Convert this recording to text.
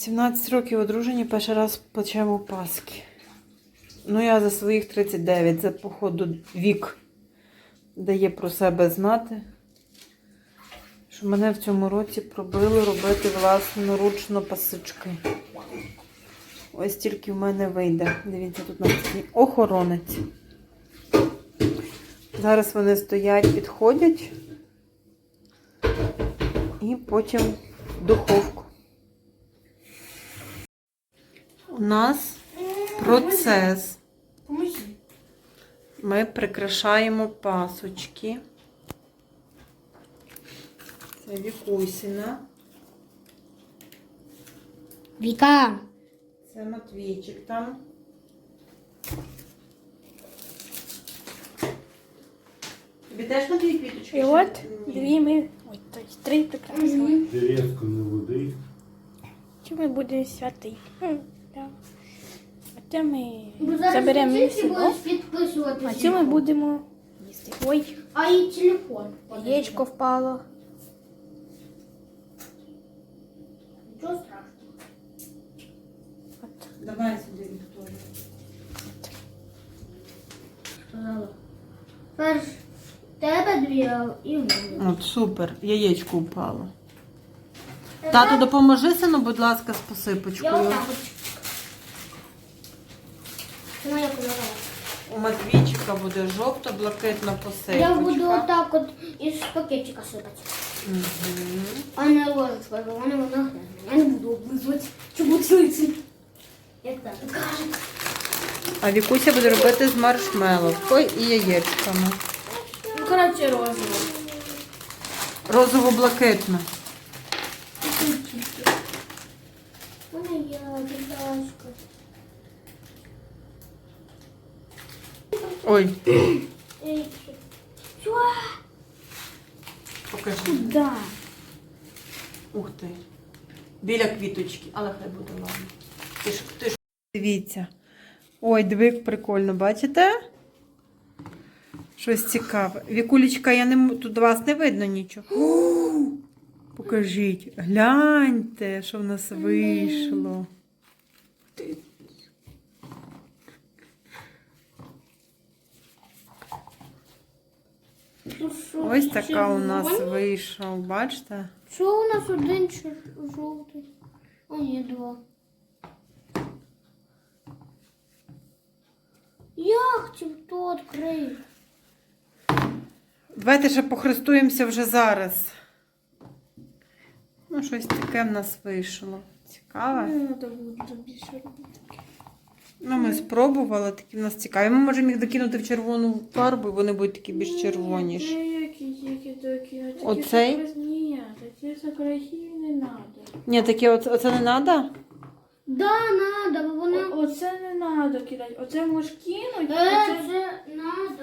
17 років одружені, перший раз плачемо Паски. Ну, я за своїх 39, за походу вік дає про себе знати. Що мене в цьому році пробили робити власноручно пасички. Ось тільки в мене вийде. Дивіться, тут написано охоронець. Зараз вони стоять, підходять. І потім в духовку. У нас процес. Ми прикрашаємо пасочки. Це Вікусіна. Віка. Це Матвійчик там. Тобі теж Матвій квіточки? І от дві ми. Ой, то есть три прикраси. Деревку не води. Чи ми будемо святий? А це ми заберемо місце, а це ми будемо їсти. Ой, А і телефон. яєчко впало. Нічого страшного. От. Давай сюди, Вікторія. Сказала. Перш тебе дві, а і в мене. От супер, яєчко впало. Тато, допоможи сину, будь ласка, з Я отак от. Це моя кольорова. У Матвійчика буде жовто-блакитна посипочка. Я буду отак от із пакетика сипати. Мгм. А не ложечкою, бо вона вона грязна. Я не буду облизувати, щоб оцінити. Як так кажуть. А Вікуся буде робити з маршмеловкою і яєчками. Ну, коротше, розово. Розово-блакитна. У мене є дідашка. Ой, покажи. Да. Ух ти. Біля квіточки, але хай буде ладно. Ти ж, ти ж. Дивіться. Ой, диви, прикольно, бачите? Щось цікаве. Вікулечка, я не тут вас не видно нічого. О, покажіть. Гляньте, що в нас вийшло. Ну, що, Ось така у нас вийшла, бачите? Що у нас один жовтий? А ні, два. Як ти то відкрив? Давайте ще похрестуємося вже зараз. Ну, щось таке в нас вийшло. Цікаве. Не треба буде більше робити. Ну, ми спробували, такі в нас цікаві. Ми можемо їх докинути в червону фарбу, і вони будуть такі більш червоніші. Ні, які, які такі. а такі Оцей? Ні, такі з крахів не треба. Ні, такі оце, оце не треба? Да, надо, бо вона... Оце не треба кидати. Оце можеш кинути, Е, оце... це надо.